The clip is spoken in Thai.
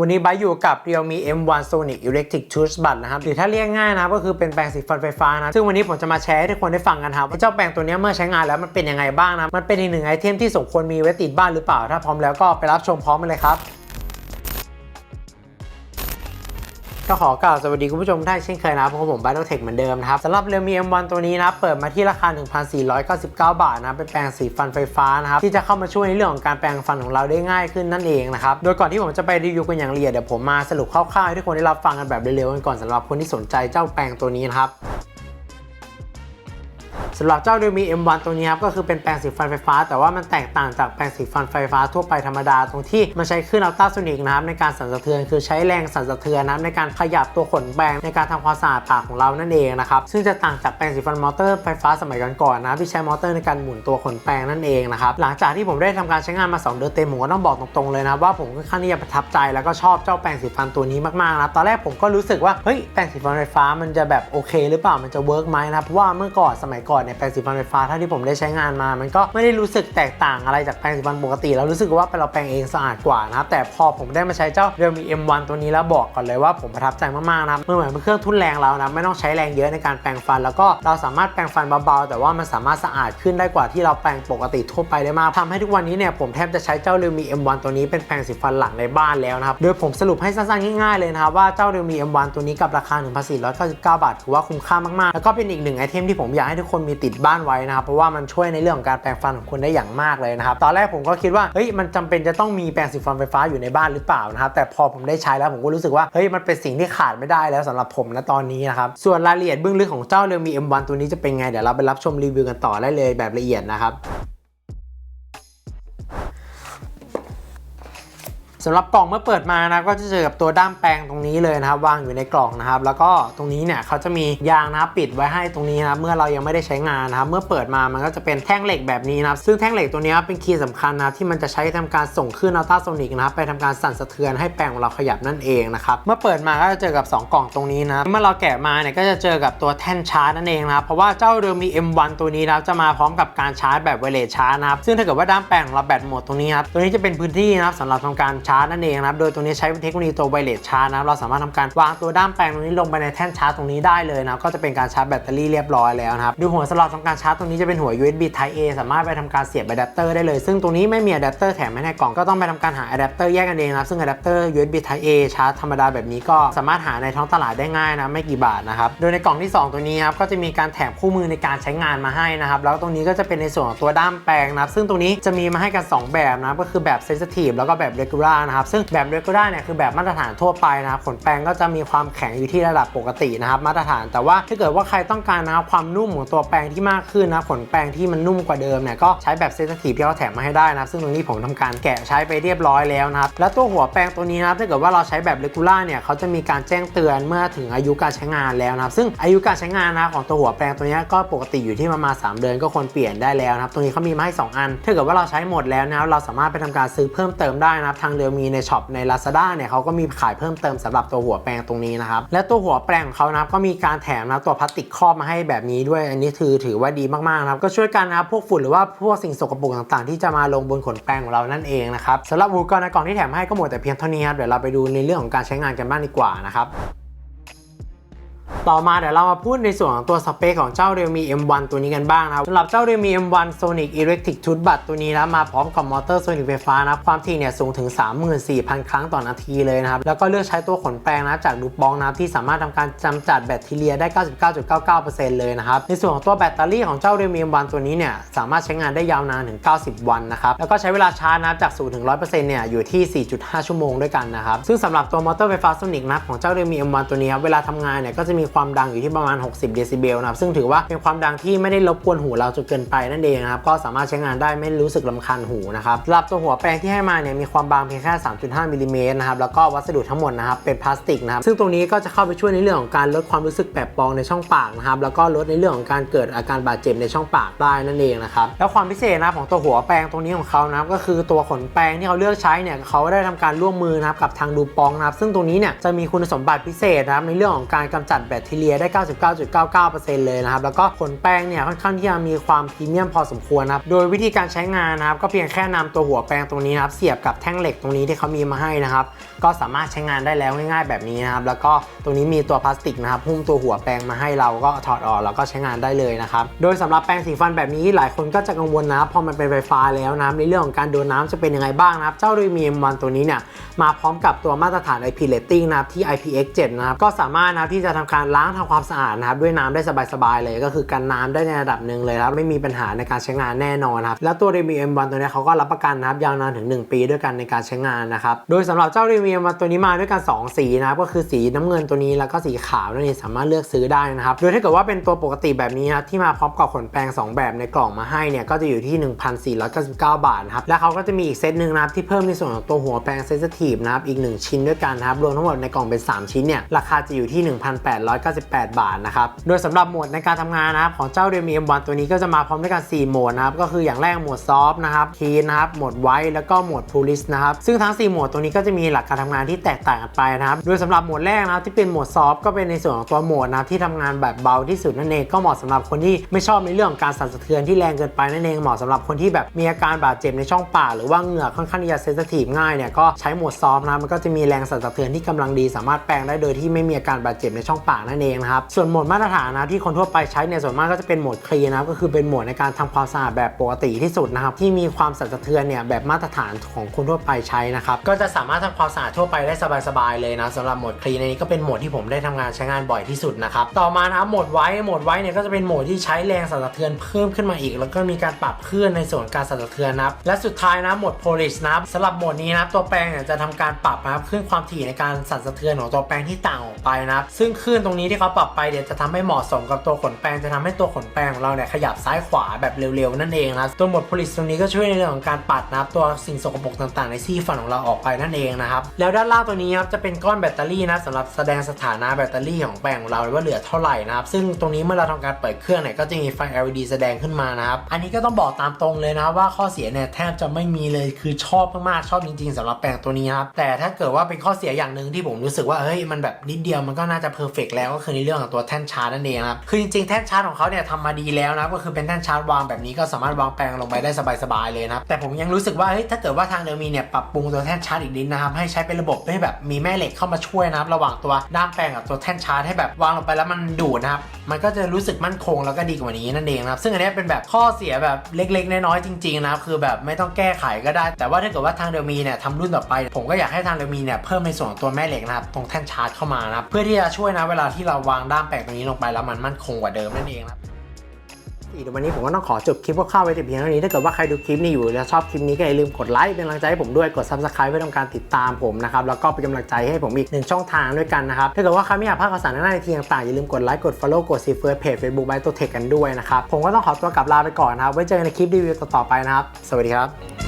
วันนี้ไบร์ทอยู่กับ Realme M1 Sonic Electric Toothbrush นะครับหรือถ้าเรียกง่ายนะก็คือเป็นแปรงสีฟันไฟฟ้านะซึ่งวันนี้ผมจะมาแชร์ให้ทุกคนได้ฟังกันครับว่าเจ้าแปรงตัวนี้เมื่อใช้งานแล้วมันเป็นยังไงบ้างนะมันเป็นอีกหนึ่งไอเทมที่สมควรมีไว้ติดบ้านหรือเปล่า ถ้าพร้อมแล้วก็ไปรับชมพร้อมกันเลยครับ ก็ขอกล่าวสวัสดีคุณผู้ชมได้เช่นเคยนะครับผมไบโนเทคเหมือนเดิมนะครับสำหรับเร m มี M1 ตัวนี้นะเปิดมาที่ราคา 1,499 บาทนะเป็นแปรงสีฟันไฟฟ้านะครับที่จะเข้ามาช่วยในเรื่องของการแปรงฟันของเราได้ง่ายขึ้นนั่นเองนะครับโดยก่อนที่ผมจะไปรีวิวกันอย่างละเอียดเดี๋ยวผมมาสรุปคร่าวๆให้ทุกคนได้รับฟังกันแบบเร็วๆกันก่อนสำหรับคนที่สนใจเจ้าแปรงตัวนี้นะครับ สำหรับเจ้า Realme M1 ตัวนี้ครับก็คือเป็นแปรงสีฟันไฟฟ้า แต่ว่ามันแตกต่างจากแปรงสีฟันไฟฟ้าทั่วไปธรรมดาตรงที่มันใช้คลื่นอัลตราโซนิกนะครับในการสั่นสะเทือนคือใช้แรงสั่นสะเทือนนะในการขยับตัวขนแปรงในการทำความสะอาดปากของเรานั่นเองนะครับซึ่งจะต่างจากแปรงสีฟันมอเตอร์ไฟฟ้าสมัยก่อนๆนะที่ใช้มอเตอร์ในการหมุนตัวขนแปรงนั่นเองนะครับหลังจากที่ผมได้ทำการใช้งานมา 2 เดือนเต็มผมก็ต้องบอกตรงๆเลยนะว่าผมค่อนข้างที่จะประทับใจแล้วก็ชอบเจ้าแปรงสีฟันตัวนี้มากๆนะครับตอนแรกผมก็รู้สึกว่าเฮ้ยแปรงสีฟันไฟฟ้ามันจะแบบโอเค หรือเปล่ามันจะเวิร์กไหมนะเพราะว่าเมื่อก่อนสมัยก่อนเนี่ยแปรงสีฟันไฟฟ้าเท่าที่ผมได้ใช้งานมา มันก็ไม่ได้รู้สึกแตกต่างอะไรจากแปรงสีฟันปกติ แล้วรู้สึกว่าเราแปรงเองสะอาดกว่านะครับแต่พอผมได้มาใช้เจ้า Realme M1 ตัวนี้แล้วบอกก่อนเลยว่าผมประทับใจมากๆนะครับมันเหมือนเป็นเครื่องทุ่นแรงเรานะไม่ต้องใช้แรงเยอะในการแปรงฟัน แล้วก็เราสามารถแปรงฟันเบาๆแต่ว่ามันสามารถสะอาดขึ้นได้กว่าที่เราแปรงปกติทั่วไปได้มากทำให้ทุกวันนี้เนี่ยผมแทบจะใช้เจ้า Realme M1 ตัวนี้เป็นแปรงสีฟันหลักในบ้านแล้วนะครับโดยผมสรุปให้สั้นๆง่ายๆเลยนะครับว่าเจ้า Realme M1 ตัวนี้กับราคา 1,499 บาทถือว่าคุ้มค่ามากๆ แล้วก็เป็นอีกหนึ่งไอเทมที่ผมอยากให้ทุกคนมีติดบ้านไว้นะครับเพราะว่ามันช่วยในเรื่องของการแปรงฟันของคุณได้อย่างมากเลยนะครับตอนแรกผมก็คิดว่าเฮ้ยมันจำเป็นจะต้องมีแปรงสีฟันไฟฟ้าอยู่ในบ้านหรือเปล่านะครับแต่พอผมได้ใช้แล้วผมก็รู้สึกว่าเฮ้ยมันเป็นสิ่งที่ขาดไม่ได้แล้วสำหรับผมนะตอนนี้นะครับส่วนรายละเอียดเบื้องลึกของเจ้า Realme M1 ตัวนี้จะเป็นไงเดี๋ยวเราไปรับชมรีวิวกันต่อได้เลยแบบละเอียดนะครับ สำหรับกล่องเมื่อเปิดมานะก็จะเจอกับตัวด้ามแปรงตรงนี้เลยนะครับวางอยู่ในกล่องนะครับ แล้วก็ตรงนี้เนี่ยเขาจะมียางนะครับปิดไว้ให้ตรงนี้นะเมื่อเรายังไม่ได้ใช้งานนะครับเมื่อเปิดมามันก็จะเป็นแท่งเหล็กแบบนี้นะครับซึ่งแท่งเหล็กตัวนี้เป็นคีย์สำคัญนะที่มันจะใช้ทำการส่งคลื่นอัลตราโซนิกนะครับไปทำการสั่นสะเทือนให้แปรงของเราขยับนั่นเองนะครับเมื่อเปิดมาก็จะเจอกับ 2 กล่องตรงนี้นะเมื่อเราแกะมาเนี่ยก็จะเจอกับตัวแท่นชาร์จนั่นเองนะครับเพราะว่าเจ้า Realme M1 ตัวนี้นะจะมาพร้อมกับการชาร์จแบบไวเลสชาร์จนะครับซึ่งถ้าเกิดว่าด้ามแปรงของเราแบตหมดตรงนี้ครับตัวนี้จะเป็นพื้นที่นะครับสำหรับทำการชาร์จนั่นเองนะครับ โดยตัวนี้ใช้เทคโนโลยีตัวไวเลสชาร์จนะครับเราสามารถทำการวางตัวด้ามแปรงตรงนี้ลงไปในแท่นชาร์จตรงนี้ได้เลยนะก็จะเป็นการชาร์จแบตเตอรี่เรียบร้อยแล้วนะครับดูหัวสำหรับทำการชาร์จตรงนี้จะเป็นหัว USB Type A สามารถไปทำการเสียบอะแดปเตอร์ได้เลย ซึ่งตรงนี้ไม่มีอะแดปเตอร์แถมให้ในกล่องก็ต้องไปทำการหาอะแดปเตอร์แยกกันเองนะครับซึ่งอะแดปเตอร์ USB Type A ชาร์จธรรมดาแบบนี้ก็สามารถหาในท้องตลาดได้ง่ายนะไม่กี่บาทนะครับโดยในกล่องที่ 2 ตัวนี้ครับก็จะมีการแถมคู่มือในการใช้งานมาให้นะครับแล้วตรงนี้ก็จะเป็นในส่วนของตัวด้ามแปรงนะครับซึ่งตรงนี้จะมีมาให้กัน 2 แบบนะก็คือแบบ Sensitive แล้วก็แบบ Regular นะครับ ซึ่งแบบ Regular เนี่ยคือแบบมาตรฐานทั่วไปนะครับขนแปรงก็จะมีความแข็งอยู่ที่ระดับปกตินะครับมาตรฐาน แต่ว่าถ้าเกิดว่าใครต้องการนะครับความนุ่มของตัวแปรงที่มากขึ้นนะขนแปรงที่มันนุ่มกว่าเดิมเนี่ยก็ใช้แบบ Sensitive ที่เขาแถมมาให้ได้นะครับซึ่งตรงนี้ผมทำการแกะใช้ไปเรียบร้อยแล้วนะครับแล้วตัวหัวแปรงตัวนี้นะครับถ้าเกิดว่าเราใช้แบบ Regular เนี่ยเขาจะมีการแจ้งเตือนเมื่อถึงอายุการใช้งานแล้วนะครับซึ่งอายุการใช้งานนะของตัวหัวแปรงตัวนี้ก็ปกติอยู่ที่ประมาณ3เดือนก็ควรเปลี่ยนได้แล้วนะครับตรงนี้เขามีมาให้2อัน ถ้าเกิดว่าเราใช้หมดแล้วนะครับเราสามารถไปทำการซื้อเพิ่มเติมได้นะครับทางเอมีในช็อปใน Lazada เนี่ยเขาก็มีขายเพิ่มเติมสำหรับตัวหัวแปรงตรงนี้นะครับ และตัวหัวแปรงของเขานะครับก็มีการแถมนะตัวพลาสติกครอบมาให้แบบนี้ด้วย อันนี้ถือถือว่าดีมากๆนะครับก็ช่วยกันนะครับพวกฝุ่นหรือว่าพวกสิ่งสกปรกต่างๆ ที่จะมาลงบนขนแปรงของเรานั่นเองนะครับสำหรับอุปกรณ์ในกล่องที่แถมให้ก็หมดแต่เพียงเท่านี้ครับเดี๋ยวเราไปดูในเรื่องของการใช้งานกันบ้างดีกว่านะครับ ต่อมาเดี๋ยวเรามาพูดในส่วนของตัวสเปคของเจ้า Realme M1 ตัวนี้กันบ้างนะครับสำหรับเจ้า Realme M1 Sonic Electric Toothbrush ตัวนี้นะมาพร้อมกับมอเตอร์โซนิกไฟฟ้านะความถี่เนี่ยสูงถึง 34,000 ครั้งต่อนาทีเลยนะครับ แล้วก็เลือกใช้ตัวขนแปรงนะจากดูปองนะที่สามารถทำการจำจัดแบคทีเรียได้ 99.99%เลยนะครับ ในส่วนของตัวแบตเตอรี่ของเจ้า Realme M1 ตัวนี้เนี่ยสามารถใช้งานได้ยาวนานถึง 90 วันนะครับ แล้วก็ใช้เวลาชาร์จนะจาก0ถึง 100%เนี่ยอยู่ที่ 4.5 ชั่วโมงด้วยกันนะครับซึ่งสำหรับตัวมอเตอร์ไฟฟ้าโซนิกนะของเจ้า Realme M1 ตัวนี้เวลาทำงานเนี่ยก็จะมีความดังอยู่ที่ประมาณ 60 เดซิเบลนะครับซึ่งถือว่าเป็นความดังที่ไม่ได้รบกวนหูเราจนเกินไปนั่นเองนะครับก็สามารถใช้งานได้ไม่รู้สึกลำคาญหูนะครับสำหรับตัวหัวแปรงที่ให้มาเนี่ยมีความบางเพียงแค่ 3.5 มิลลิเมตรนะครับแล้วก็วัสดุทั้งหมดนะครับเป็นพลาสติกนะครับซึ่งตรงนี้ก็จะเข้าไปช่วยในเรื่องของการลดความรู้สึกแปบปองในช่องปากนะครับแล้วก็ลดในเรื่องของการเกิดอาการบาดเจ็บในช่องปากได้นั่นเองนะครับแล้วความพิเศษนะของตัวหัวแปรงตรงนี้ของเขานะก็คือตัวขนแปรงที่เขาเลือกใช้เนี่ยเขาได้ทำการร่วมมือนะครับกับทางดูปองนะครับซึ่งตรงนี้เนี่ยจะมีคุณสมบัติพิเศษนะครับในเรื่องของการกำจัดแบคทีเลียได้ 99.99%เลยนะครับ แล้วก็ขนแป้งเนี่ยค่อนข้างที่จะมีความพรีเมียมพอสมควรนะครับ โดยวิธีการใช้งานนะครับ ก็เพียงแค่นำตัวหัวแปรงตรงนี้นะครับ เสียบกับแท่งเหล็กตรงนี้ที่เขามีมาให้นะครับ ก็สามารถใช้งานได้แล้วง่ายๆแบบนี้นะครับ แล้วก็ตรงนี้มีตัวพลาสติกนะครับหุ้มตัวหัวแปรงมาให้เราก็ถอดออกแล้วก็ใช้งานได้เลยนะครับ โดยสำหรับแปรงสีฟันแบบนี้หลายคนก็จะกังวลนะครับพอมันเป็นไฟฟ้าแล้วนะในเรื่องของการโดนน้ำจะเป็นยังไงบ้างนะครับ เจ้า Redmi M1 ตัวนี้เนี่ยมาพร้อมกับตัวมาตรฐาน IP rating นะครับที่ IPX7 นะครับก็สามารถนะที่จะทำการล้างทำความสะอาดนะครับด้วยน้ำได้สบายๆเลย ก็คือกันน้ำได้ในระดับหนึ่งเลยครับไม่มีปัญหาในการใช้งานแน่นอนครับแล้วตัว Redmi M1 ตัวนี้เขาก็รับประกันนะครับยาวนานถึง 1 ปีด้วยกันในการใช้งานนะครับโดยสำหรับเจ้า Redmi M1 ตัวนี้มาด้วยกัน 2 สีนะครับก็คือสีน้ำเงินตัวนี้แล้วก็สีขาวนั่นเองสามารถเลือกซื้อได้นะครับโดยถ้าเกิดว่าเป็นตัวปกติแบบนี้นะครับที่มาพร้อมกับขนแปรงสองแบบในกล่องมาให้เนี่ยก็จะอยู่ที่ 1,499 บาทนะครับและเขาก็จะมีอีกเซตหนึ่งนะครับที่เพิ่มในส่วนของตัวหัวแปรงเซนซิทีฟนะครับอีก 1 ชิ้นด้วยกันนะครับรวมทั้งหมดในกล่องเป็น 3 ชิ้นเนี่ยราคาจะอยู่ที่1,898 บาทนะครับ โดยสำหรับโหมดในการทำงานนะครับของเจ้า Redmi M1 ตัวนี้ก็จะมาพร้อมด้วยกัน 4 โหมดนะครับ ก็คืออย่างแรกโหมดซอฟต์นะครับคีนนะครับ โหมดไวท์แล้วก็โหมดพูลิสนะครับ ซึ่งทั้ง 4 โหมดตัวนี้ก็จะมีหลักการทำงานที่แตกต่างกันไปนะครับ โดยสำหรับโหมดแรกนะครับที่เป็นโหมดซอฟต์ก็เป็นในส่วนของตัวโหมดนะครับที่ทำงานแบบเบาที่สุดนั่นเองก็เหมาะสำหรับคนที่ไม่ชอบในเรื่องของการสั่นสะเทือนที่แรงเกินไปนั่นเองเหมาะสำหรับคนที่แบบมีอาการบาดเจ็บในช่องปากหรือว่าเหงือกค่อนข้างที่จะเซนซิทีฟง่ายเนี่ยก็ใช้โหมดซอฟต์นะมันก็จะมีแรงสั่นสะเทือนที่กำลังดีสามารถแปลงได้โดยที่ไม่มีอาการบาดเจ็บในช่องปากนั่นเองนะครับ ส่วนโหมดมาตรฐานนะที่คนทั่วไปใช้เนี่ยส่วนมากก็จะเป็นโหมดคลีนนะครับก็คือเป็นโหมดในการทำความสะอาดแบบปกติที่สุดนะครับที่มีความสั่นสะเทือนเนี่ยแบบมาตรฐานของคนทั่วไปใช้นะครับก็จะสามารถทำความสะอาดทั่วไปได้สบายๆเลยนะสำหรับโหมดคลีนนี้ก็เป็นโหมดที่ผมได้ทำงานใช้งานบ่อยที่สุดนะครับต่อมานะครับโหมดไว้โหมดไว้เนี่ยก็จะเป็นโหมดที่ใช้แรงสั่นสะเทือนเพิ่มขึ้นมาอีก แล้วก็มีการปรับคลื่นในส่วนการสั่นสะเทือนนะครับและสุดท้ายนะโหมด polish นะครับสำหรับโหมดนี้นะครับตัวแปรงเนี่ยจะทำการปรับนะครับคลื่นความถี่ในการสั่นสะเทือนของตัวแปรงที่ต่างออกไปนะครับซึ่งคลื่นตรงงนี้ที่เขาปรับไปเดี๋ยวจะทำให้เหมาะสมกับตัวขนแปรงจะทำให้ตัวขนแปรงของเราเนี่ยขยับซ้ายขวาแบบเร็วๆนั่นเองนะตัวหมด polish ตรงนี้ก็ช่วยในเรื่องของการปัดนะครับตัวสิ่งสกปรกต่างๆ ในซี่ฟันของเราออกไปนั่นเองนะครับแล้วด้านล่างตัวนี้ครับจะเป็นก้อนแบตเตอรี่นะสำหรับแสดงสถานะแบตเตอรี่ของแปรงของเราว่าเหลือเท่าไหร่นะครับซึ่งตรงนี้เมื่อเราทำการเปิดเครื่องเนี่ยก็จะมีไฟ LED แสดงขึ้นมานะครับอันนี้ก็ต้องบอกตามตรงเลยนะว่าข้อเสียเนี่ยแทบจะไม่มีเลยคือชอบมากๆชอบจริงๆสำหรับแปรงตัวนี้ครับแต่ถ้าเกิดว่าเป็นข้อเสียอย่างหนึ่งที่ผมรู้สึกว่าเฮ้ยมันแบบนิดเดียวมันก็น่าจะเพอร์เฟกแล้วก็คือในเรื่องของตัวแท่นชาร์จนั่นเองครับคือจริงๆแท่นชาร์จของเขาเนี่ยทำมาดีแล้วนะก็คือเป็นแท่นชาร์จวางแบบนี้ก็สามารถวางแปรงลงไปได้สบายๆเลยนะครับแต่ผมยังรู้สึกว่าเฮ้ยถ้าเกิดว่าทางเดอมีเนี่ยปรับปรุงตัวแท่นชาร์จอีกนิดนะครับให้ใช้เป็นระบบให้แบบมีแม่เหล็กเข้ามาช่วยนะครับระหว่างตัวด้ามแปรงกับตัวแท่นชาร์จให้แบบวางลงไปแล้วมันดูดนะครับมันก็จะรู้สึกมั่นคงแล้วก็ดีกว่านี้นั่นเองนะครับซึ่งอันนี้เป็นแบบข้อเสียแบบเล็กๆ น้อยๆจริงๆนะครับคือแบบไม่ต้องแก้ไขก็ได้ แต่ว่าถ้าเกิดว่าทางเดอมีเนี่ยทำรุ่นต่อไป ผมก็อยากให้ทางเดอมีเนี่ยเพิ่มในส่วนของตัวแม่เหล็กนะครับตรงแท่นชาร์จเข้ามานะครับเพื่อที่จะช่วยนะเวลาที่เราวางด้ามแปรงตรงนี้ลงไปแล้วมันมั่นคงกว่าเดิมนั่นเองครับเดี๋ยววันนี้ผมก็ต้องขอจบคลิปคร่าวๆไว้แต่เพียงเท่านี้ถ้าเกิดว่าใครดูคลิปนี้อยู่แล้วชอบคลิปนี้ก็อย่าลืมกดไลค์เป็นกำลังใจให้ผมด้วยกด subscribe เพื่อทำการติดตามผมนะครับแล้วก็เป็นกำลังใจให้ผมอีกหนึ่งช่องทางด้วยกันนะครับถ้าเกิดว่าใครไม่อยากพลาดข่าวสารในหน้าในทีต่างๆอย่าลืมกดไลค์กด follow กด see first page Facebook by ตัวเทคกันด้วยนะครับผมก็ต้องขอตัวกลับลาไปก่อนนะครับไว้เจอกันในคลิปรีวิวต่อๆไปนะครับสวัสดีครับ